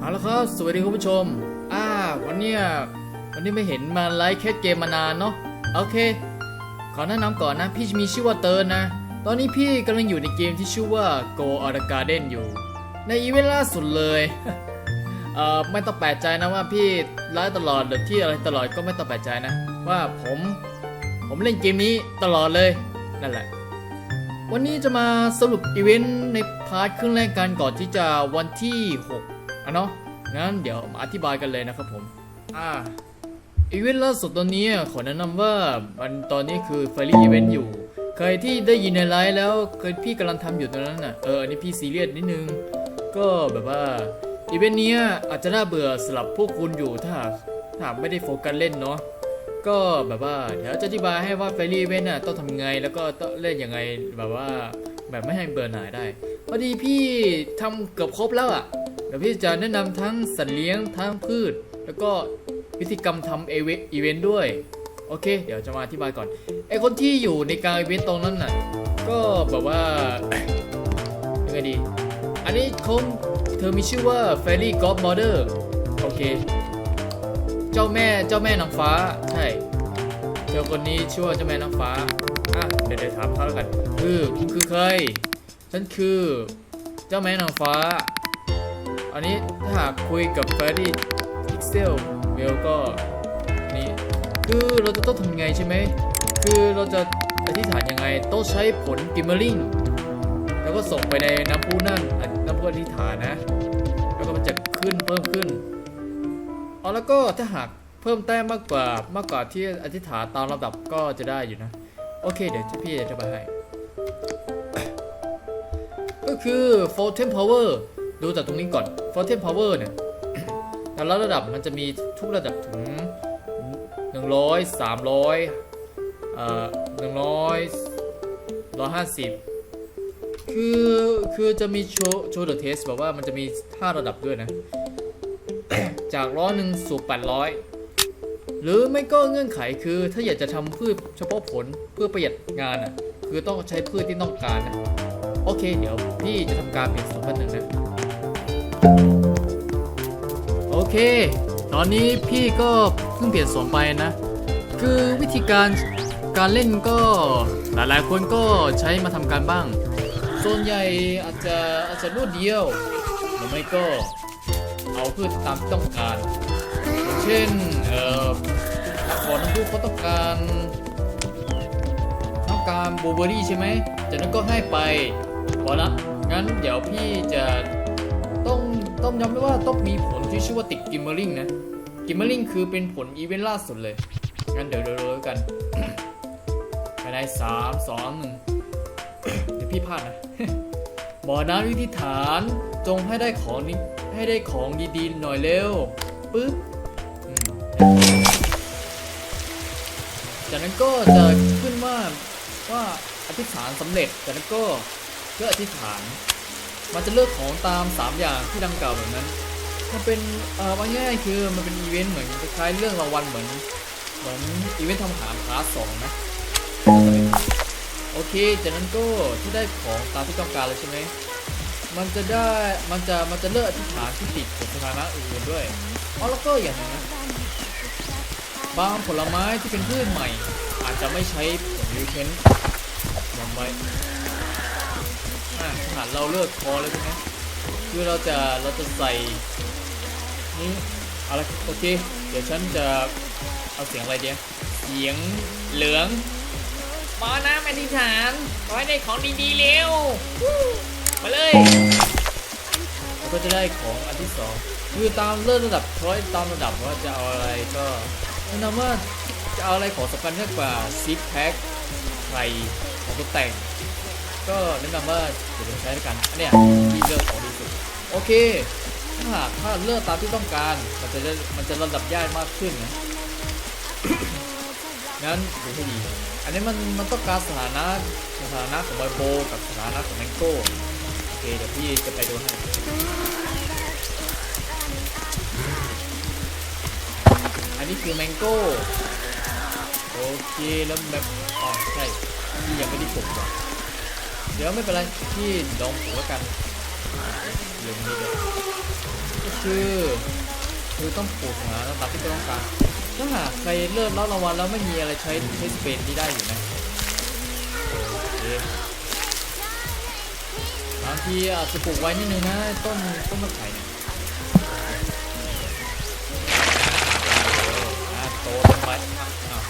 เอาละครับ สวัสดีคุณผู้ชม อ่า วันเนี้ยวันนี้ไม่เห็นมาไลฟ์แคสเกมมานานเนาะ โอเค ขอแนะนำก่อนนะ พี่มีชื่อว่าเติร์นนะ ตอนนี้พี่กำลังอยู่ในเกมที่ชื่อว่า Go on the Garden อยู่ ในอีเวนต์ล่าสุดเลย เอ่อ ไม่ต้องแปลกใจนะว่าพี่ไลฟ์ตลอดหรือที่อะไรตลอดก็ไม่ต้องแปลกใจนะ ว่าผม ผมเล่นเกมนี้ตลอดเลย นั่นแหละวันนี้จะมาสรุปอีเวนต์ในพาร์ทครึ่งแรกกันก่อนที่จะวันที่ 6 อะเนาะงั้นเดี๋ยวมาอธิบายกันเลยนะครับผม อ่าอีเวนต์ล่าสุดตอนนี้ขอแนะนำว่ามันตอนนี้คือเฟรลี่อีเวนต์อยู่ใครที่ได้ยินในไลฟ์แล้วเคยพี่กำลังทำอยู่ตอนนั้นน่ะ เอออันนี้พี่ซีเรียสนิดนึง ก็แบบว่าอีเวนต์เนี้ยอาจจะน่าเบื่อสำหรับพวกคุณอยู่ถ้าถ้าไม่ได้โฟกัสเล่นเนาะ ก็แบบว่าเดี๋ยวจะอธิบายให้ว่าเฟรลี่อีเวนต์น่ะต้องทำไงแล้วก็ต้องเล่นยังไงแบบว่าแบบไม่ให้เบื่อหน่ายได้พอดีพี่ทำเกือบครบแล้วอะ เดี๋ยวพี่จะแนะนำทั้งสัตว์เลี้ยงทั้งพืช แล้วก็วิธีกรรมทำเอเวอีเวนต์ด้วย โอเค เดี๋ยวจะมาอธิบายก่อนไอคนที่อยู่ในกลางอีเวนต์ตรงนั้นน่ะ ก็แบบว่ายังไงดี อันนี้เขาเธอมีชื่อว่า Fairy Godmother โอเค เจ้าแม่เจ้าแม่นางฟ้า ใช่เธอคนนี้ชื่อว่าเจ้าแม่นางฟ้าอะเดี๋ยวเดี๋ยวถามเขาแล้วกัน คือคุณคือใครฉันคือ เจ้าแม่นางฟ้า อันนี้ถ้าหากคุยกับแฟรี่พิกเซลเวลก็นี่คือเราจะต้องทำไงใช่ไหม คือเราจะอธิษฐานยังไง ต้องใช้ผลกิมเมอริงแล้วก็ส่งไปในน้ำพุนั่นน้ำพุอธิษฐานนะ แล้วก็มันจะขึ้นเพิ่มขึ้นเอาแล้วก็ถ้าหากเพิ่มแต้มมากกว่ามากกว่าที่อธิษฐานตามลำดับก็จะได้อยู่นะ โอเค เดี๋ยวพี่จะไปให้ ก็คือ f o r t e n Power ดูจากตรงนี้ก่อน f o r t e n Power เนี่ยแต่ละระดับมันจะมีทุกระดับถึง 100 300เอ่อ100 150 คือ คือจะมีโชว์โชว์เดอะเทสแบบว่ามันจะมี5ระดับด้วยนะ จากร้อยหนึ่งสู่แปดร้อยหรือไม่ก็เงื่อนไขคือถ้าอยากจะทำพืชเฉพาะผลเพื่อประหยัดงานอะ คือต้องใช้พืชที่ต้องการนะ โอเค เดี๋ยวพี่จะทำการเปลี่ยนสมบัติหนึ่ง เค ตอนนี้พี่ก็เพิ่งเปลี่ยนสวมไปนะ คือวิธีการการเล่นก็หลายๆ คนก็ใช้มาทำการบ้าง ส่วนใหญ่อาจจะอาจจะรวดเดียว หรือไม่ก็เอาพืชตามที่ต้องการ เช่น เอ่อขอน้ำพุเขาต้องการต้องการบลูเบอร์รี่ใช่ไหมจากนั้นก็ให้ไปพอละงั้นเดี๋ยวพี่จะ ต้องย้ำด้วยว่าต้องมีผลที่ชื่อว่าติดกิมเมอริงนะ กิมเมอริงคือเป็นผลอีเวนต์ล่าสุดเลย งั้นเดี๋ยวเราดูกันภายในสามสองหนึ่งเดี๋ยวพี่พลาดนะ บ่อน้ำวิธีฐานจงให้ได้ของนี้ให้ได้ของดีๆหน่อยเร็วปึ๊บจากนั้นก็จะขึ้นว่าว่าอธิษฐานสำเร็จจากนั้นก็เพื่ออธิษฐาน มันจะเลือกของตาม 3 อย่างที่ดังกล่าวแบบนั้น มันเป็นเอ่อว่าง่ายคือมันเป็นอีเวนต์เหมือนคล้ายเรื่องรางวัลเหมือนเหมือนอีเวนต์ทำหารพาร์ทสองนะโอเค จากนั้นก็ที่ได้ของตามที่ต้องการเลยใช่ไหมมันจะได้ มันจะ มันจะเลือกอธิษฐานที่ติดผลสถานะอื่นด้วยอ๋อแล้วก็อย่างนึงนบางผลไม้ที่เป็นพืชใหม่ อาจจะไม่ใช้ผลนิวเทนจำไว้ อะขนาดเราเลือกคอแล้วใช่ไหมคือเราจะเราจะใส่นี่เอาละโอเค เดี๋ยวฉันจะเอาเสียงอะไรเดียวเสียงเหลืองหมอน้ำอธิษฐานขอให้ได้ของดีๆเร็ววู้มาเลยก็จะได้ของอันที่สองคือตามเลื่อนระดับช้อยตามระดับว่าจะเอาอะไรก็แนะนำว่าจะเอาอะไรของสำคัญมากกว่าซิปแพ็คไข่ของตกแต่ง ก็แนะนำว่าเดี๋ยวใช้ด้วยกันอันเนี้ยที่เลือกของดีสุดโอเค ถ้าหากถ้าเลือกตามที่ต้องการมันจะได้มันจะระดับยากมากขึ้นนะงั้นดูให้ดี อันนี้มันมันต้องการสถานะสถานะของบอยโบกับสถานะของแมงโก้โอเคเดี๋ยวพี่จะไปดูให้อันนี้คือแมงโก้โอเคแล้วแบบอ๋อใช่พี่ยังไม่ได้ปลูกว่ะ ดี๋ยวไม่เป็นไรพี่ลองปลูกแล้วกันเดี๋ยวนี้เดี๋ยวโอเคคือคือต้องปลูกหาตามที่ต้องการถ้าหากใครเลิกรับรางวัลแล้วไม่มีอะไรใช้ใช้สเปนที่ได้อยู่นะโอเคบางทีอาจจะปลูกไว้นิดนึงนะต้นต้นมะไข่เนี่ยโตต้นไม้อ้าว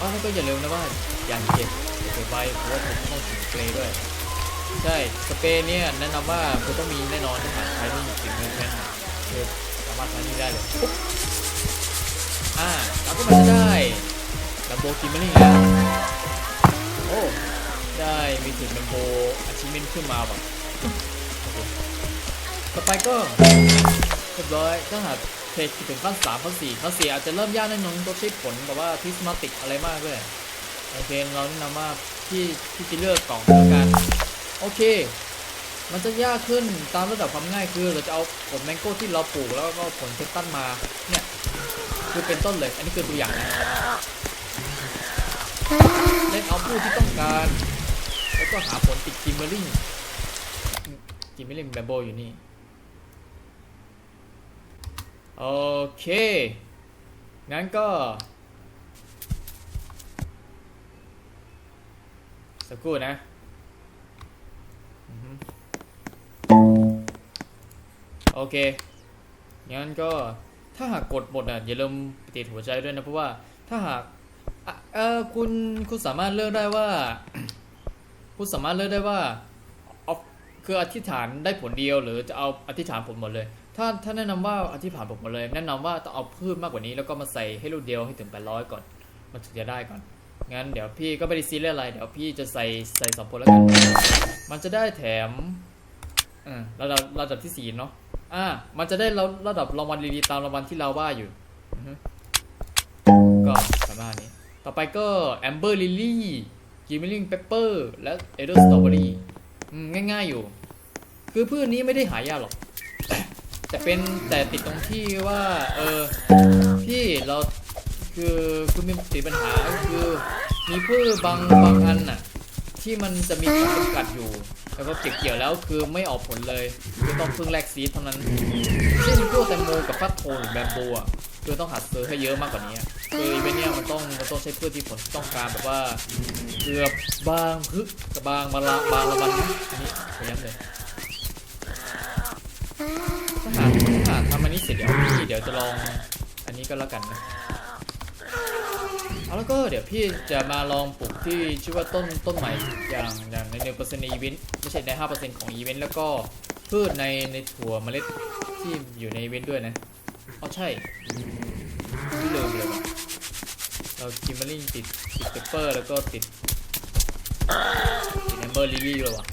อ้าวแล้วก็อย่าลืมนะว่าอย่างเก็บ เก็บไว้เพราะว่าผมต้องฉีดสเปรย์ด้วย ใช่สเปรย์เนี่ยแนะนำว่าคุณต้องมีแน่นอนถ้าหากใช้ต้องสิ่งเงินแน่นอนคือสามารถใช้นี่ได้เลยอ่าเราก็มันจะได้ลัมโบกิมเมอรี่แล้วโอ้ได้มีถึงลัมโบอาชิเมนขึ้นมาแบบต่อไปก็เรียบร้อยถ้าหากเทคถึงขั้นสามขั้นสี่ขั้นสี่อาจจะเริ่มยากแน่นอนต้องใช้ผลแบบว่าพิสมาติกอะไรมากด้วย โอเคเราแนะนำว่าที่ที่จะเลือกกล่องแล้วกันโอเค มันจะยากขึ้นตามระดับความง่ายคือเราจะเอาผลแมงโก้ที่เราปลูกแล้วก็ผลเทสตันมาเนี่ยคือเป็นต้นเลย อันนี้คือตัวอย่างนะเล่นเอาผู้ที่ต้องการ แล้วก็หาผลติดกิมเบอริ่งกิมเบอริ่งแบบโบอยู่นี่โอเคงั้นก็ สักครู่นะโอเค งั้นก็ถ้าหากกดหมดอะอย่าลืมติดหัวใจด้วยนะ เพราะว่าถ้าหากเออคุณคุณสามารถเลือกได้ว่า คุณสามารถเลือกได้ว่าเอาคืออธิษฐานได้ผลเดียว หรือจะเอาอธิษฐานผลหมดเลย ถ้าถ้าแนะนำว่าอธิษฐานผลหมดเลย แนะนำว่าต้องเอาพืชมากกว่านี้แล้วก็มาใส่ให้ลูกเดียวให้ถึง800ก่อน มันถึงจะได้ก่อน งั้นเดี๋ยวพี่ก็ไม่ได้ซีเรียสอะไรเดี๋ยวพี่จะใส่ใส่สองผลแล้วกัน มันจะได้แถมอ่าระดับระดับที่สี่เนาะอ่า มันจะได้ระระดับรางวัลดีๆตามรางวัลที่เราว่าอยู่ก็ประมาณนี้ ต่อไปก็ Amber Lily Gimmerling Pepper และ Eder Strawberry อืมง่ายๆอยู่ คือพืชนี้ไม่ได้หายากหรอกแต่เป็นแต่ติดตรงที่ว่า เออที่เรา คือคือมีติดปัญหาคือ มีพืชบางบางอันน่ะ ที่มันจะมีขีดจำกัดอยู่ แล้วก็เก็บเกี่ยวแล้วคือไม่ออกผลเลยคือต้องพึ่งแลกซีดเท่านั้นเช่นพวกแตงโมกับฟักโทหรือแบมโบอะคือต้องหัดซื้อให้เยอะมากกว่านี้คืออีเวนต์เนี้ยมันต้องมันต้องใช้พืชที่ผลต้องการแบบว่าเกือบบางพึกกับบางมาละบางละวันนะอันนี้ขอย้ำเลยถ้าหากถ้าหากทำอันนี้เสร็จเดี๋ยวพี่เดี๋ยวจะลองอันนี้ก็แล้วกันนะ แล้วก็เดี๋ยวพี่จะมาลองปลูกที่ชื่อว่าต้นต้นใหม่อย่างอย่างในหนึ่งเปอร์เซ็นต์ในอีเวนต์ไม่ใช่ในห้าเปอร์เซ็นต์ของอีเวนต์แล้วก็พืชในในถั่วเมล็ดที่อยู่ในอีเวนต์ด้วยนะเอาใช่ไม่ลืมเลยว่ะเราคิมเบอร์ลิงติดติดเปเปอร์แล้วก็ติดติดแอมเบอร์ลิลี่เลยว่ะ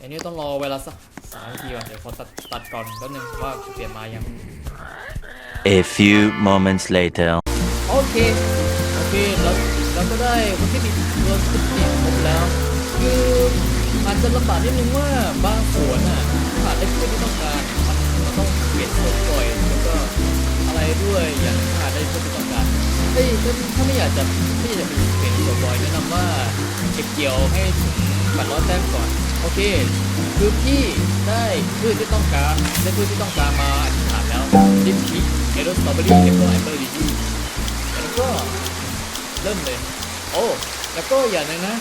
อันนี้ต้องรอเวลาสักสามนาทีก่อนเดี๋ยวขอตัดตัดก่อนแป๊บนึงว่าเปลี่ยนมายัง A few moments later. โอเค โอเคแล้วเราก็ได้คนที่มีตัวสติครบแล้ว คืออาจจะลำบากนิดนึงว่าบางสวนอะขาดได้พืชที่ต้องการมันมันต้องเปลี่ยนสวนบ่อยแล้วก็อะไรด้วยอย่างขาดได้พืชที่ต้องการเฮ้ยถ้าถ้าไม่อยากจะไม่อยากจะเปลี่ยนสวนบ่อยแนะนำว่าเก็บเกี่ยวให้ถึงปัดร้อยแต้มก่อน โอเคคือพี่ได้พืชที่ต้องการได้พืชที่ต้องการมาอธิษฐานแล้วดิมคิก เอโรสตรอเบอรี่แล้วก็แอมเบอร์ลิลี่แล้วก็เริ่มเลย โอ้แล้วก็อย่างนึงนะ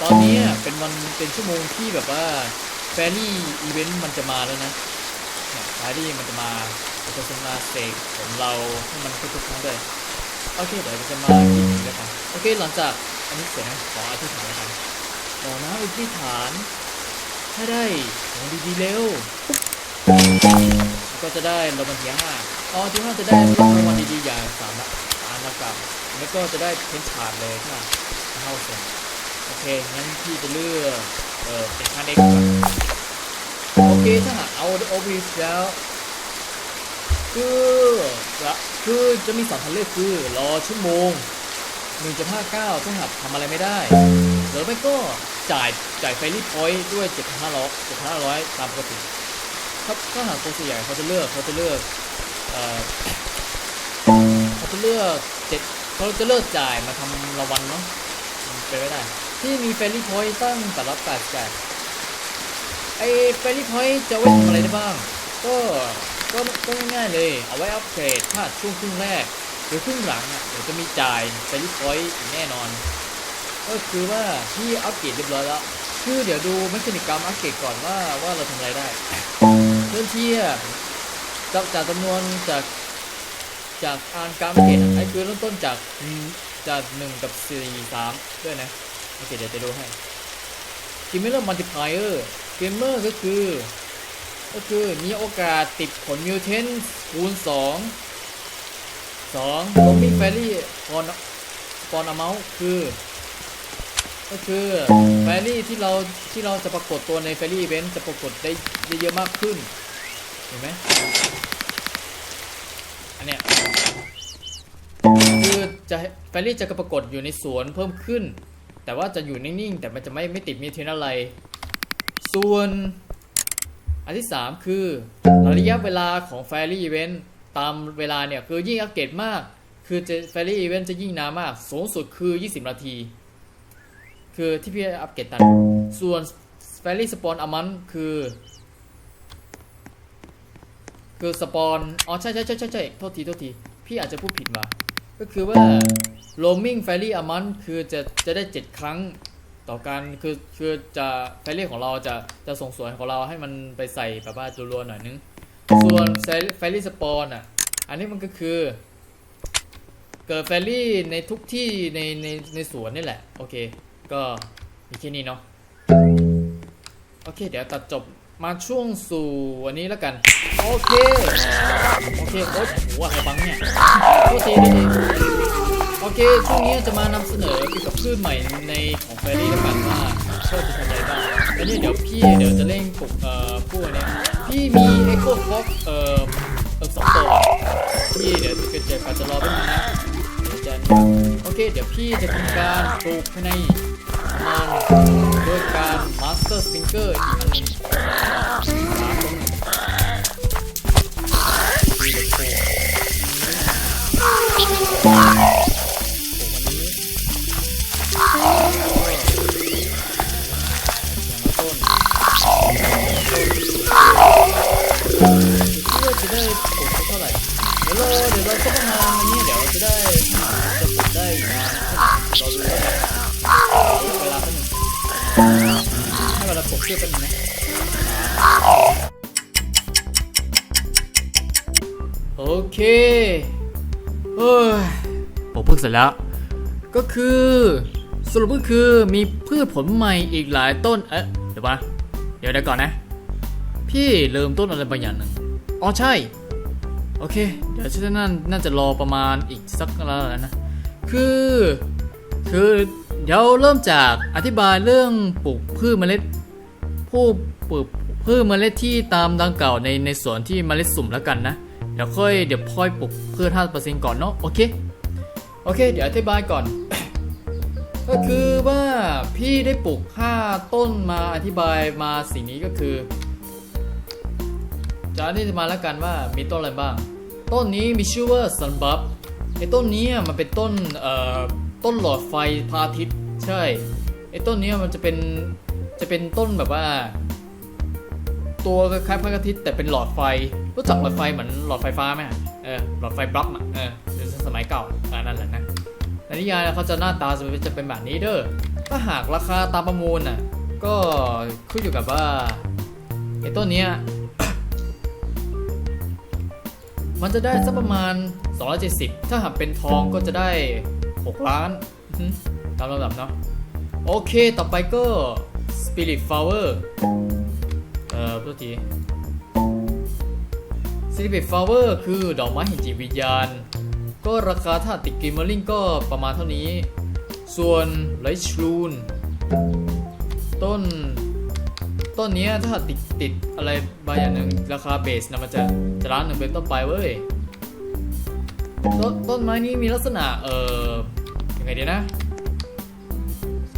ตอนนี้เป็นวันเป็นชั่วโมงที่แบบว่าแฟรี่อีเวนต์มันจะมาแล้วนะแฟรี่มันจะมาเราจะมาเสกของเราให้มันทุกๆครั้งเลยโอเคเดี๋ยวจะมากินกันกันโอเคหลังจากอันนี้เสร็จนะขออธิษฐานแล้วกันขอนะอธิษฐาน ถ้าได้ของดีๆเร็ว ก็จะได้รางวัลที่ห้าอ๋อที่ห้าจะได้รางวัลดีๆอย่างสามละสามละกับแล้วก็จะได้เพ้นฉาดเลยค่ะเท่าเซนโอเคงั้นพี่จะเลือกเออเป็นค่าเด็กก่อนโอเคถ้าหากเอาโอวิสแล้วคือละคือจะมีสองทางเลือกคือรอชั่วโมง1.59ถ้าหากทำอะไรไม่ได้หรือไม่ก็จ่ายจ่ายไฟรีพอยต์ด้วย7,500 7,500ตามปกติ ถ้าถ้าหากคนส่วนใหญ่เขาจะเลือกเขาจะเลือกเอ่อเขาจะเลือกเจ็ดเขาจะเลือกจ่ายมาทำรางวัลเนาะเป็นไม่ได้ ที่มีเฟรนลี่พอยต์ตั้งแต่ละแปดแปดไอเฟรนลี่พอยต์จะไว้ทำอะไรได้บ้าง ก็ก็ก็ง่ายๆเลย เอาไว้อัปเกรดถ้าช่วงครึ่งแรก หรือครึ่งหลังอะเดี๋ยวจะมีจ่ายเฟรนลี่พอยต์แน่นอน ก็คือว่าที่อัปเกรดเรียบร้อยแล้วคือเดี๋ยวดูเมคานิกกรรมอัปเกรดก่อนว่าว่าเราทำอะไรได้ เริ่มที่จากจากจำนวนจากจากอ่านการอัปเกรดอะไอ้คือเริ่มต้นจากจากหนึ่งกับสี่สามด้วยนะโอเคเดี๋ยวจะดูให้กิมเมอร์มัลติพายเออร์เกมเมอร์ก็คือ ก็คือมีโอกาสติดผลมิวเทนคูณสองสองโรมิงแฟรี่ปอนปอนอเมาคือ ก็คือแฟรี่ที่เราที่เราจะปรากฏตัวในแฟรี่เวนจะปรากฏได้เยอะมากขึ้น เห็นไหมอันเนี้ยคือจะแฟรี่จะปรากฏอยู่ในสวนเพิ่มขึ้น แต่ว่าจะอยู่นิ่งๆแต่มันจะไม่ไม่ติดมีเทนอะไร ส่วนอันที่ 3 คือระยะเวลาของแฟรี่อีเวนต์ตามเวลาเนี่ย คือยิ่งอัปเกรดมาก คือจะแฟรี่อีเวนต์จะยิ่งนานมาก สูงสุดคือ 20 นาที คือที่พี่อัปเกรดตัน ส่วนแฟรี่สปอนอามันคือ คือสปอนอ๋อใช่ใช่ใช่ใช่ใช่โทษทีโทษที พี่อาจจะพูดผิดมาก็คือว่า roaming ferry a month คือจะจะได้ 7 ครั้งต่อการคือคือจะแฟรี่ของเราจะจะส่งสวนของเราให้มันไปใส่แบบว่ารัวๆหน่อยนึง ส่วนแฟรี่สปอนอะ อันนี้มันก็คือ เกิดแฟรี่ในทุกที่ในในในสวนนี่แหละ โอเค ก็มีแค่นี้เนาะ โอเค เดี๋ยวตัดจบ มาช่วงสู่วันนี้แล้วกัน โอเค โอเคโอ๊ยโหอะไรบังเนี่ยโทษทีโทษทีโอเค ช่วงนี้จะมานำเสนอเกี่ยวกับคลื่นใหม่ในของแฟรี่แล้วกันว่าเชื่อจะทำอะไรบ้างแล้วเนี่ยเดี๋ยวพี่เดี๋ยวจะเร่งปลุกเอ่อพวกเนี้ยพี่มี Echo Fox เอ่อเอ่อสองตัวพี่เดี๋ยวจะเจอกันจะรอแป๊บนึงนะเดี๋ยวจะโอเค เดี๋ยวพี่จะทำการปลูกภายในประมาณโดยการ Master Spinker อีกอันหนึง จะได้ปลูกสักเท่าไหร่เดี๋ยวเราเดี๋ยวเราก็ประมาณวันนี้เดี๋ยวจะได้จะปลูกได้นานเท่าไหร่เราดูแล้วกันเวลาเท่านึงให้เวลาปลูกเชื่อเป็นงนะโอเคเฮ้ยผม เสร็จแล้ว ก็คือสรุปก็คือมีพืชผลใหม่อีกหลายต้น เอ๊ะเดี๋ยวปะเดี๋ยวเดี๋ยวก่อนนะ พี่เริ่มต้นอะไรบางอย่างหนึ่งอ๋อใช่ โอเค เดี๋ยวฉันน่าน่าจะรอประมาณอีกสักแล้วนะ คือ คือ เดี๋ยวเริ่มจากอธิบายเรื่องปลูกพืชเมล็ด ผู้ปลูกพืชเมล็ดที่ตามดังกล่าวในในสวนที่เมล็ดสุ่มแล้วกันนะ เดี๋ยวค่อยเดี๋ยวค่อยปลูกพืช5%ก่อนเนาะ โอเค โอเค เดี๋ยวอธิบายก่อน ก็คือว่าพี่ได้ปลูก5ต้นมาอธิบายมาสิ่งนี้ก็คือจะอธิบายแล้วกันว่ามีต้นอะไรบ้าง ต้นนี้มีชื่อว่า sunbuff ไอ้ต้นนี้มันเป็นต้นเอ่อต้นหลอดไฟพระอาทิตย์ใช่ไอ้ต้นนี้มันจะเป็นจะเป็นต้นแบบว่า ตัวคล้ายๆพระอาทิตย์แต่เป็นหลอดไฟรู้จักหลอดไฟเหมือนหลอดไฟฟ้าไหมเออหลอดไฟบล็อกอะเออ สมัยเก่าอ่านั่นแหละนะในนิยายเขาจะหน้าตาจะเป็นแบบนี้เด้อถ้าหากราคาตามประมูลน่ะก็ขึ้นอยู่กับว่าไอ้ต้นเนี้ยมันจะได้สักประมาณ 270 ถ้าหากเป็นทองก็จะได้ 6 ล้านตามลำดับเนาะโอเคต่อไปก็ Spirit Flower เอ่อตัวที Spirit Flower คือดอกไม้แห่งจิตวิญญาณ ก็ราคาถ้าติดกิมเมอร์ลิงก็ประมาณเท่านี้ ส่วนไลท์ชลูนต้น ต้นนี้ถ้าติดติดอะไรบางอย่างหนึ่งราคาเบสนะมันจะจะล้านหนึ่งเป็นต้นไปเว้ยต้นต้นไม้นี้มีลักษณะเอ่อยังไงดีนะ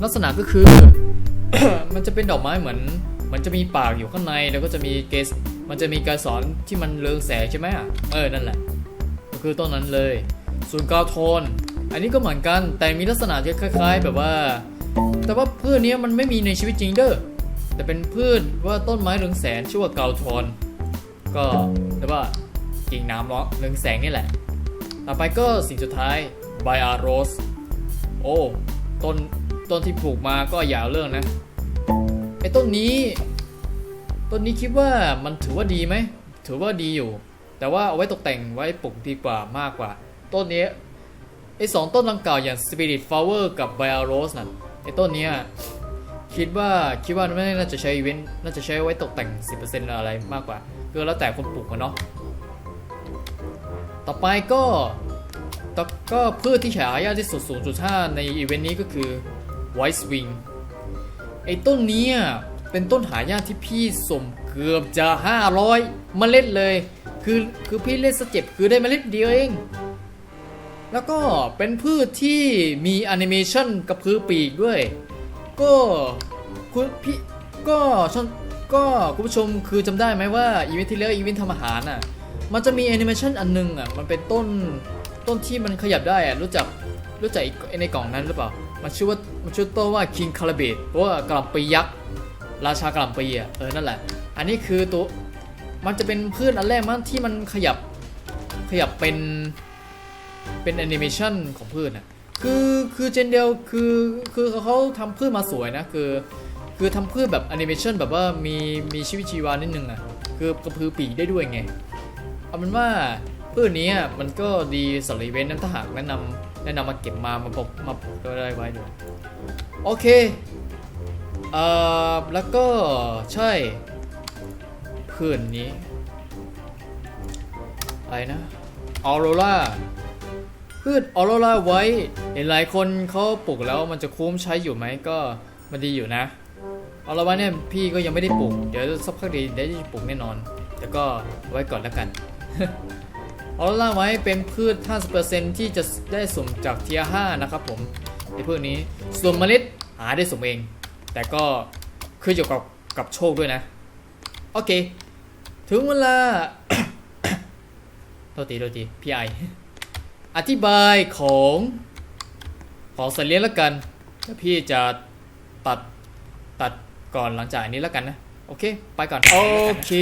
ลักษณะก็คือ มันจะเป็นดอกไม้เหมือน มันจะมีปากอยู่ข้างในแล้วก็จะมีเกส มันจะมีการสอนที่มันเรืองแสงใช่ไหมอะเออนั่นแหละก็คือต้นนั้นเลย ส่วนกาวโทน อันนี้ก็เหมือนกันแต่มีลักษณะที่คล้ายๆ แบบว่า แต่ว่าพืชนี้มันไม่มีในชีวิตจริงเด้อแต่เป็นพืชว่าต้นไม้เรืองแสงชื่อว่าเกาทอนก็เรียกว่ากิ่งน้ำเนาะเรืองแสงนี่แหละ ต่อไปก็สิ่งสุดท้ายไบอาโรสโอ้ต้นต้นที่ปลูกมาก็ยาเอาเรื่องนะไอ้ต้นนี้ต้นนี้คิดว่ามันถือว่าดีไหมถือว่าดีอยู่ แต่ว่าเอาไว้ตกแต่งไว้ปลูกดีกว่ามากกว่า ต้นนี้ไอสองต้นดังกล่าวอย่าง Spirit Flower กับ b i o Rose นั่นไอต้นนี้คิดว่าคิดว่าไม่น่าจะใช้อีเวนต์น่าจะใช้ไว้ตกแต่ง 10%อะไรมากกว่าก็แล้วแต่คนปลูกอะเนาะต่อไปก็ต่อก็พืชที่หายากที่สุด 0.5 ในอีเวนต์นี้ก็คือ White Swing ไอ้ต้นนี้เป็นต้นหายากที่พี่สมเกือบจะ 500 เมล็ดเลย คือคือพี่เล่นสเจ็บคือได้เมล็ดเดียวเอง แล้วก็เป็นพืชที่มีแอนิเมชันกระพือปีกด้วย ก็คุณพี่ก็ชนก็คุณผู้ชมคือจำได้ไหมว่าอีเวนท์ที่แล้วอีเวนท์ทำอาหารอะ มันจะมีแอนิเมชันอันนึงอะ มันเป็นต้นต้นที่มันขยับได้อะ รู้จักรู้จักในกล่องนั้นหรือเปล่า มันชื่อว่ามันชื่อต้นว่า King c a l a b a t เพราะว่ากล่ำปียักษ์ราชากล่ำปีอะ เออ นั่นแหละ อันนี้คือตัว มันจะเป็นพืชอันแรกมั้งที่มันขยับขยับเป็น เป็นแอนิเมชันของพืชนะคือคือเจนเดียวคือคือเขาทำพืชมาสวยนะคือ คือทำพืชแบบแอนิเมชันแบบว่ามีมีชีวิตชีวานิดนึงอะคือกระพือปีกได้ด้วยไงเอาเป็นว่าพืชนี้มันก็ดีสำหรับเวนนั้นถ้าหากแนะนำแนะนำมาเก็บมามาปกมาปกก็ได้ไว้ด้วยโอเคเอ่อแล้วก็ใช่พืชนี้อะไรนะออโรรา พืชออโรราไว้เห็นหลายคนเขาปลูกแล้วมันจะคุ้มใช้อยู่ไหมก็มันดีอยู่นะเอาละวะเนี่ยพี่ก็ยังไม่ได้ปลูกเดี๋ยวสักพักดีได้ปลูกแน่นอน แต่ก็ไว้ก่อนแล้วกันเอาล่าไว้เป็นพืช 50%ที่จะได้สมจากเทีย5นะครับผมในพืชนี้ส่วนเมล็ดหาได้สมเอง แต่ก็ขึ้นอยู่กับกับโชคด้วยนะ โอเค ถึงเวลาโทษทีโทษทีพี่ไอ อธิบายของของสัตว์เลี้ยงแล้วกันเดี๋ยวพี่จะตัดตัดก่อนหลังจากอันนี้แล้วกันนะ โอเค ไปก่อน โอเค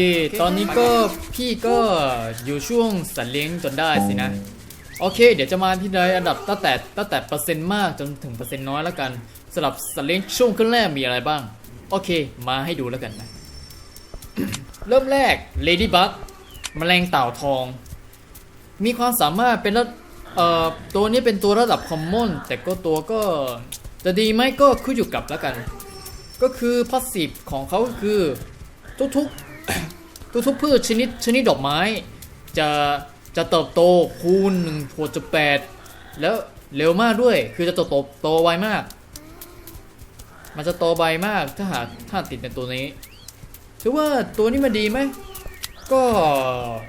ตอนนี้ก็พี่ก็อยู่ช่วงสัตว์เลี้ยงจนได้สินะ โอเค เดี๋ยวจะมาที่ในอันดับตั้งแต่ตั้งแต่เปอร์เซ็นต์มากจนถึงเปอร์เซ็นต์น้อยแล้วกันสำหรับสัตว์เลี้ยงช่วงขึ้นแรกมีอะไรบ้าง โอเค มาให้ดูแล้วกันนะ เริ่มแรก Ladybug แมลงเต่าทอง มีความสามารถเป็นระ เอ่อตัวนี้เป็นตัวระดับคอมมอนแต่ก็ตัวก็จะดีไหมก็ขึ้นอยู่กับแล้วกัน ก็คือพาสซีฟของเขาก็คือทุกๆทุกๆพืชชนิดชนิดดอกไม้ จะจะเติบโตคูณ1หัวจุดแปดแล้วเร็วมากด้วยคือจะโตโตโตไวมาก มันจะโตไวมากถ้าหากถ้าติดในตัวนี้ถือว่าตัวนี้มันดีไหมก็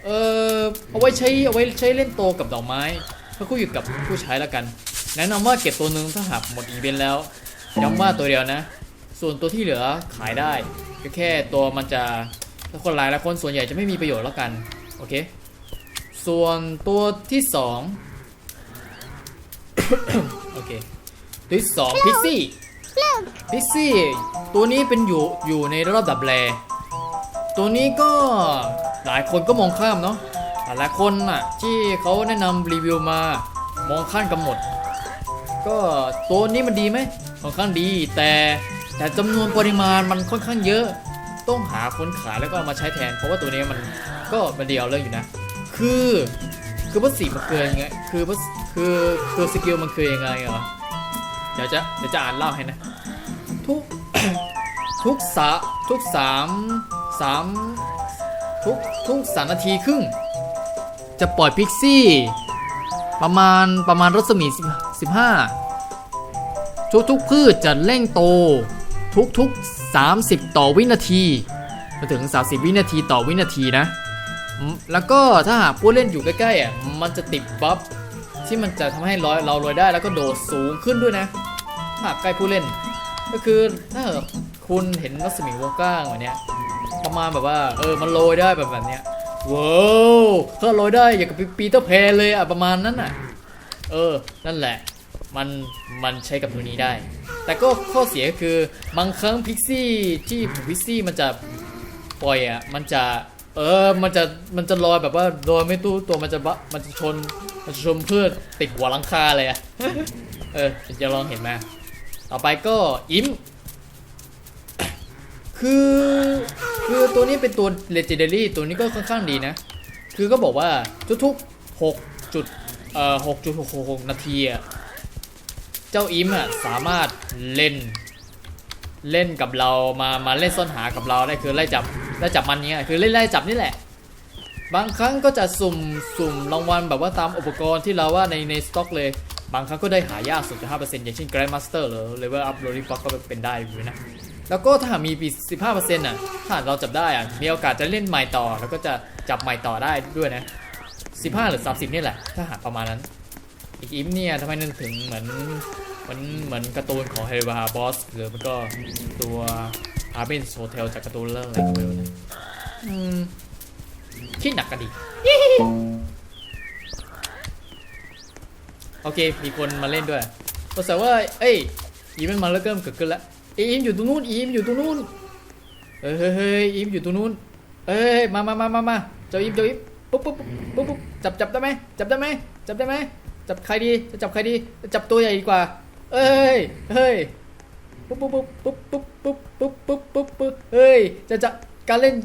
เออเอาไว้ใช้เอาไว้ใช้เล่นโตกับดอกไม้ เพื่อคู่อยู่กับผู้ใช้แล้วกัน แนะนำว่าเก็บตัวหนึ่งถ้าหากหมดอีเวนต์แล้วย้ำว่าตัวเดียวนะ ส่วนตัวที่เหลือขายได้ก็แค่ตัวมันจะถ้าคนหลายหลายคนส่วนใหญ่จะไม่มีประโยชน์แล้วกันโอเค ส่วนตัวที่สองโอเคตัวที่สองพิซซี่พิซซี่ตัวนี้เป็นอยู่อยู่ในระดับแรตัวนี้ก็หลายคนก็มองข้ามเนาะ หลายคนน่ะที่เขาแนะนำรีวิวมามองข้ามกันหมดก็ตัวนี้มันดีไหมค่อนข้างดี แต่แต่จำนวนปริมาณมันค่อนข้างเยอะ ต้องหาคนขายแล้วก็เอามาใช้แทน เพราะว่าตัวนี้มันก็มันเดียวเรื่องอยู่นะ คือคือพัสสีมันคือยังไงคือคือคือสกิลมันคือยังไงเหรอเดี๋ยวจะเดี๋ยวจะอ่านเล่าให้นะ ทุกทุกสาทุกสามสามทุกทุกสามนาทีครึ่ง จะปล่อยพิกซี่ ประมาณประมาณรัศมี 15 ทุกทุกๆพืชจะเร่งโตทุกทุกๆ 30 ต่อวินาทีมาถึง 30 วินาทีต่อวินาทีนะ แล้วก็ถ้าหากผู้เล่นอยู่ใกล้ๆอะมันจะติดบัฟที่มันจะทำให้ร้อยเราลอยได้แล้วก็โดดสูงขึ้นด้วยนะหากใกล้ผู้เล่น ก็คือถ้าคุณเห็นรัศมีวงกว้างแบบเนี้ยประมาณแบบว่าเออมันโรยได้แบบแบบเนี้ย ว้าวถ้าโรยได้อย่างกับปีเตอร์แพนเลยอะประมาณนั้นอะเออ นั่นแหละ มัน มันใช้กับตัวนี้ได้ แต่ก็ข้อเสียคือบางครั้งพิกซี่ที่พิกซี่มันจะปล่อยอะมันจะ เออ มันจะ มันจะลอยแบบว่าโดยไม่ตู้ตัวมันจะบะมันจะชน มันจะชนเพื่อติดหัวลังคาเลยอะเออจะลองเห็นไหมต่อไปก็อิม คือคือตัวนี้เป็นตัว legendary ตัวนี้ก็ค่อนข้างดีนะ คือก็บอกว่าทุกๆ6จุดเอ่อ6.66นาทีอะเจ้าอิมอะสามารถเล่น เล่นกับเรามามาเล่นซ่อนหากับเราได้คือไล่จับไล่จับมันเนี้ยคือเล่นไล่จับนี่แหละ บางครั้งก็จะสุ่มสุ่มรางวัลแบบว่าตามอุปกรณ์ที่เราว่าในในสต็อกเลย บางครั้งก็ได้หายากสุดจะ5%อย่างเช่น Grandmaster หรือ Level Up Rolling Block ก็เป็นได้อยู่นะ แล้วก็ถ้าหากมีปี15%น่ะถ้าเราจับได้อะมีโอกาสจะเล่นใหม่ต่อ แล้วก็จะจับใหม่ต่อได้ด้วยนะ 15 หรือ 30นี่แหละ ถ้าหาประมาณนั้น อีกอิมเนี่ยทำไมนึกถึงเหมือนเหมือนเหมือนการ์ตูนของเฮริบาบอสหรือมันก็ตัวอาเบนโฮเทลจากการ์ตูนเรื่องอะไรก็ไม่รู้นะอืมคิดหนักกันดีโอเค มีคนมาเล่นด้วยก็แสดงว่า เอ้ยอีมันมาแล้วเริ่มเกิดขึ้นแล้ว อีมอยู่ตรงนู้นอีมอยู่ตรงนู้นเฮ้ยเฮ้ยอีมอยู่ตรงนู้นเอ้ยมามามามามาเจ้าอีมเจ้าอีมปุ๊บปุ๊บปุ๊บปุ๊บจับจับได้ไหมจับได้ไหมจับได้ไหมจับใครดีจะจับใครดีจะจับตัวใหญ่ดีกว่า เอ้ยเฮ้ยปุ๊บปุ๊บปุ๊บปุ๊บปุ๊บปุ๊บปุ๊บปุ๊บปุ๊บปุ๊บเฮ้ยจะจะการเล่น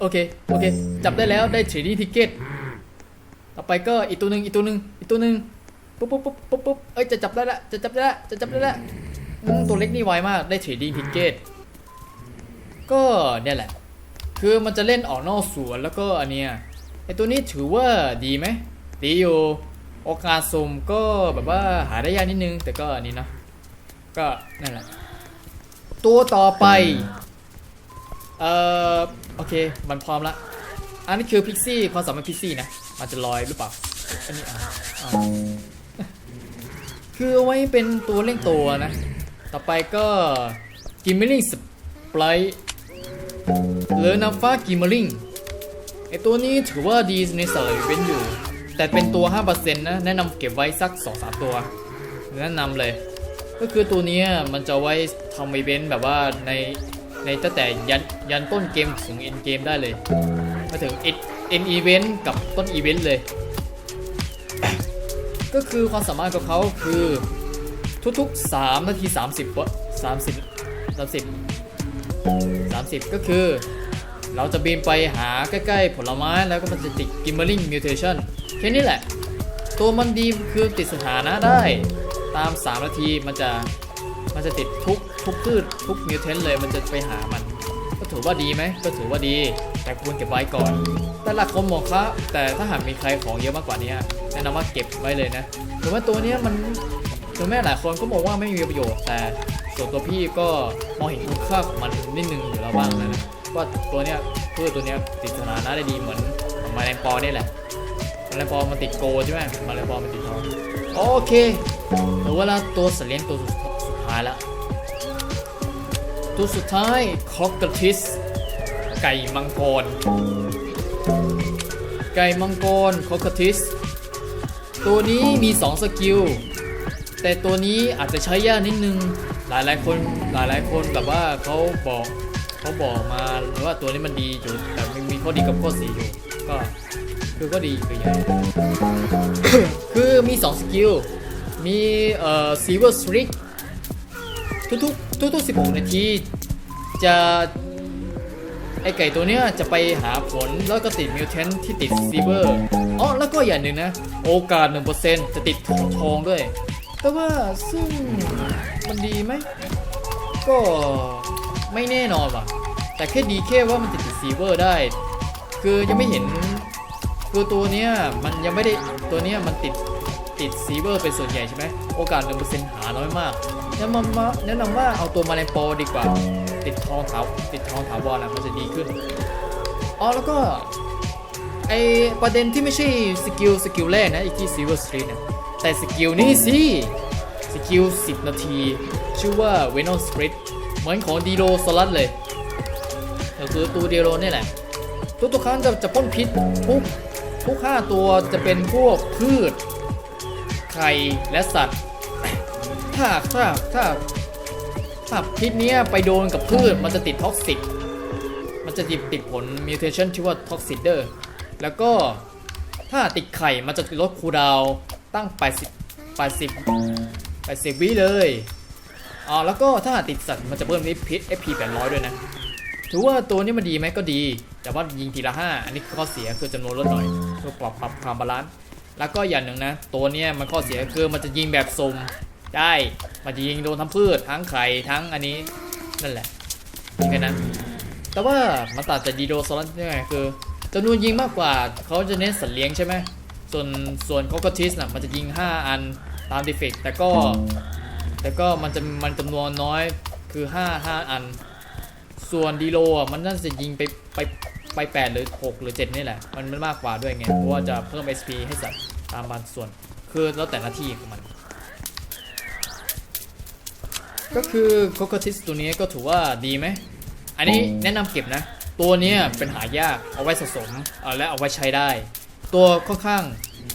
โอเคโอเค จับได้แล้วได้ 3D ทิเก็ตต่อไปก็อีกตัวหนึ่งอีกตัวหนึ่งอีกตัวหนึ่งปุ๊บปุ๊บปุ๊บปุ๊บปุ๊บเอ้ยจะจับได้ละจะจับได้ละจะจับได้ละ ตัวเล็กนี่ไวมากได้เทรดดิ้งพิกเกตก็เนี่ยแหละ คือมันจะเล่นออกนอกสวนแล้วก็อันเนี้ยไอตัวนี้ถือว่าดีไหมดีอยู่โอกาสสุ่มก็แบบว่าหาได้ยากนิดนึง แต่ก็อันนี้นะก็นั่นแหละ ตัวต่อไปเอ่อโอเค มันพร้อมละ อันนี้คือพิกซี่ความสามารถพิกซี่นะ มันจะลอยหรือเปล่า อันนี้อะคือเอาไว้เป็นตัวเล่งตัวนะ ต่อไปก็กิมเมลิงสปไลหรือน้ำฟ้ากิมเมลิงไอตัวนี้ถือว่าดีในสายเว้นอยู่ แต่เป็นตัว 5%นะแนะนำเก็บไว้สัก 2-3 ตัว แนะนำเลย ก็คือตัวนี้มันจะไว้ทำอีเวนต์แบบว่าในในตั้งแต่ยันยันต้นเกมถึงเอ็นเกมได้เลย มาถึง end event กับต้นอีเวนต์เลย ก็คือความสามารถของเขาคือ ทุกๆ 3 นาที 30วะ30 30 30 ก็คือ เราจะบินไปหาใกล้ๆ ผลไม้แล้วก็มันจะติดกิมเบอร์ลิงมิวเทชันแค่นี้แหละ ตัวมันดีคือติดสถานะได้ตาม 3 นาทีมันจะมันจะติดทุกทุกพืชทุกมิวเทนเลยมันจะไปหามัน ก็ถือว่าดีไหมก็ถือว่าดี แต่ควรเก็บไว้ก่อน แต่หลักคมบอกครับแต่ถ้าหากมีใครของเยอะมากกว่านี้แนะนำว่าเก็บไว้เลยนะถึงว่าตัวนี้มัน ถึงแม้หลายคนก็บอกว่าไม่มีประโยชน์แต่ส่วนตัวพี่ก็มองเห็นคุณค่าของมันนิดนึงอยู่แล้วบ้างนะว่าตัวเนี้ยเพื่อตัวเนี้ยติดสถานะได้ดีเหมือนมาแรงปอนี่แหละมาแรงปอมันติดโกใช่ไหมมาแรงปอมันติดทองโอเคถึงเวลาตัวสเลียงตัวสุดท้ายแล้วตัวสุดท้ายคอกกทิส ไก่มังกร ไก่มังกรคอกทิส ตัวนี้มี 2 สกิล แต่ตัวนี้อาจจะใช้ยากนิดนึง หลายหลายคนหลายหลายคนแบบว่าเขาบอกเขาบอกมาว่าตัวนี้มันดีอยู่แต่มันมีข้อดีกับข้อเสียอยู่ก็คือก็ดีคือยังไงคือมี 2 สกิล มีเอ่อ Silver Streak ทุกๆทุกๆ16 นาทีจะไอไก่ตัวเนี้ยจะไปหาผลแล้วก็ติดมิวเทนที่ติดซีเวอร์อ๋อแล้วก็อย่างหนึ่งนะ โอกาส 1%จะติดทองทองด้วย แต่ว่าซึ่งมันดีไหม ก็ไม่แน่นอนว่ะ แต่แค่ดีแค่ว่ามันจะติดซีเวอร์ได้ คือยังไม่เห็นคือตัวเนี้ยมันยังไม่ได้ตัวเนี้ยมันติดติดซีเวอร์เป็นส่วนใหญ่ใช่ไหมโอกาสหนึ่งเปอร์เซ็นต์หาน้อยมากแนะนำว่าแนะนำว่าเอาตัวมาเลนโปดีกว่า ติดทองถาติดทองถาวรนะมันจะดีขึ้นอ๋อแล้วก็ไอประเด็นที่ไม่ใช่สกิลสกิลแรกนะไอที่ซีเวอร์สตรีทนะ แต่สกิลนี้สิ สกิล 10 นาที ชื่อว่าเวนอ s สปริตเหมือนของดีโ o โซลัสเลย ก็คือตัวดีโ o นี่แหละทุกทุกครั้งจะจะพ่นพิษทุกทุกห้าตัวจะเป็นพวกพืช ไข่และสัตว์ ถ้าถ้าถ้าถ้าพิษนี้ไปโดนกับพืชมันจะติดท็อกซิก มันจะติดติดผลมิวเทชันชื่อว่าท็อกซิเดอร์ แล้วก็ถ้าติดไข่มันจะลดคูดาว ตั้ง 80 80 80 วิเลยอ๋อแล้วก็ถ้าติดสัตว์มันจะเพิ่มพิษ FP 800 ด้วยนะ ถือว่าตัวนี้มันดีไหมก็ดี แต่ว่ายิงทีละ 5 อันนี้ข้อเสียคือจำนวนลดหน่อยเพื่อปรับปรับความบาลานซ์แล้วก็อย่างหนึ่งนะ ตัวเนี้ยมันข้อเสียคือมันจะยิงแบบซุ่มได้ มันจะยิงโดนทั้งพืชทั้งไข่ทั้งอันนี้นั่นแหละแค่นั้นแต่ว่ามันต่างจากดีโดโซลันยังไงคือจำนวนยิงมากกว่าเขาจะเน้นสัตว์เลี้ยงใช่ไหม ส่วนส่วนคอกทิสน่ะมันจะยิง 5 อันตามดีเฟกแต่ก็ แต่ก็มันจะมันจำนวนน้อยคือ 5 5 อัน ส่วนดีโลอะมันน่าจะยิงไปไปไป8หรือ6หรือ7นี่แหละ มันมันมากกว่าด้วยไงเพราะว่าจะเพิ่ม SP ให้สัตว์ตามบางส่วน คือแล้วแต่หน้าที่ของมัน ก็คือโคโคทิสตัวนี้ก็ถือว่าดีไหม อันนี้แนะนำเก็บนะ ตัวนี้เป็นหายากเอาไว้สะสมเอาและเอาไว้ใช้ได้ ตัวค่อนข้าง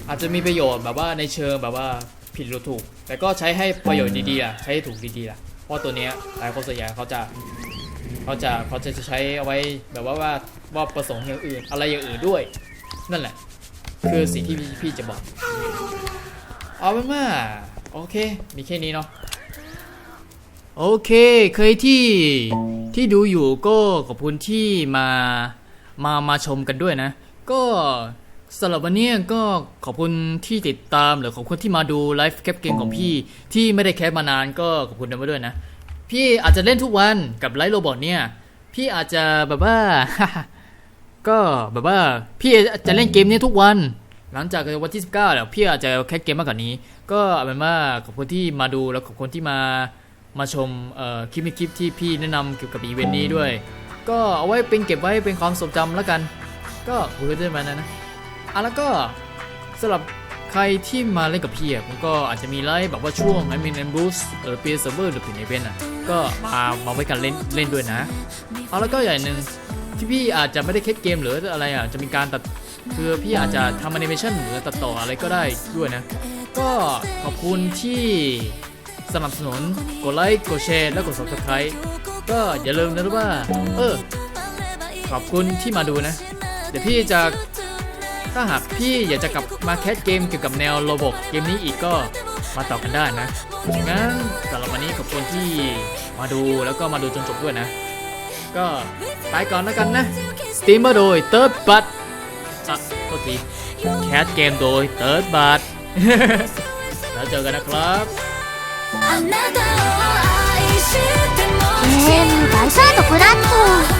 อาจจะมีประโยชน์แบบว่าในเชิงแบบว่าผิดหรือถูก แต่ก็ใช้ให้ประโยชน์ดีๆล่ะใช้ให้ถูกดีๆล่ะเพราะตัวเนี้ยหลายคนส่วนใหญ่เขาจะเขาจะเขาจะใช้เอาไว้แบบว่าว่าว่าประสงค์อย่างอื่น อะไรอย่างอื่นด้วย นั่นแหละ คือสิ่งที่พี่พี่จะบอก เอาเป็นว่าโอเค มีแค่นี้เนาะโอเค เคยที่ที่ดูอยู่ก็ขอบคุณที่มามามาชมกันด้วยนะ ก็ สำหรับวันนี้ก็ขอบคุณที่ติดตามหรือขอบคุณที่มาดูไลฟ์แคปเกมของพี่ที่ไม่ได้แคปมานานก็ขอบคุณมาด้วยนะ พี่อาจจะเล่นทุกวันกับไลฟ์โรบอทเนี่ย พี่อาจจะแบบว่า ก็แบบว่า พี่จะเล่นเกมนี้ทุกวัน หลังจากวันที่19แล้วพี่อาจจะแคสเกมมากกว่านี้ ก็เอาเป็นว่าขอบคุณที่มาดูแล้วขอบคุณที่มามาชมเอ่อคลิปคลิปที่พี่แนะนำเกี่ยวกับอีเวนต์นี้ด้วย ก็เอาไว้เป็นเก็บไว้เป็นความทรงจำแล้วกัน ก็คุยกันด้วยมันนะนะ อะแล้วก็สำหรับใครที่มาเล่นกับพี่อะผมก็อาจจะมีไลฟ์แบบว่าช่วงไอเมนแอนบูสหรือเปียเซิร์ฟเวอร์หรือผิดในเวนอะก็มามาไว้กันเล่นเล่นด้วยนะเอาแล้วก็อย่างหนึ่งที่พี่อาจจะไม่ได้เคสเกมหรืออะไรอะจะมีการตัดคือพี่อาจจะทำแอนิเมชันหรือตัดต่ออะไรก็ได้ด้วยนะ ก็ขอบคุณที่สนับสนุนกดไลค์กดแชร์และกด subscribe ก็อย่าลืมนะว่า เออ ขอบคุณที่มาดูนะ เดี๋ยวพี่จะ ถ้าหากพี่อยากจะกลับมาแคสเกมเกี่ยวกับแนวระบบเกมนี้อีกก็มาต่อกันได้นะงั้นสำหรับวันนี้ขอบคุณที่มาดูแล้วก็มาดูจนจบด้วยนะ ก็ไปก่อนแล้วกันนะสตรีมเมอร์โดยเติร์ดบัตอ่ะโทษทีแคสเกมโดยเติร์ดบัต แล้วเจอกันนะครับ えー、大サイドプラット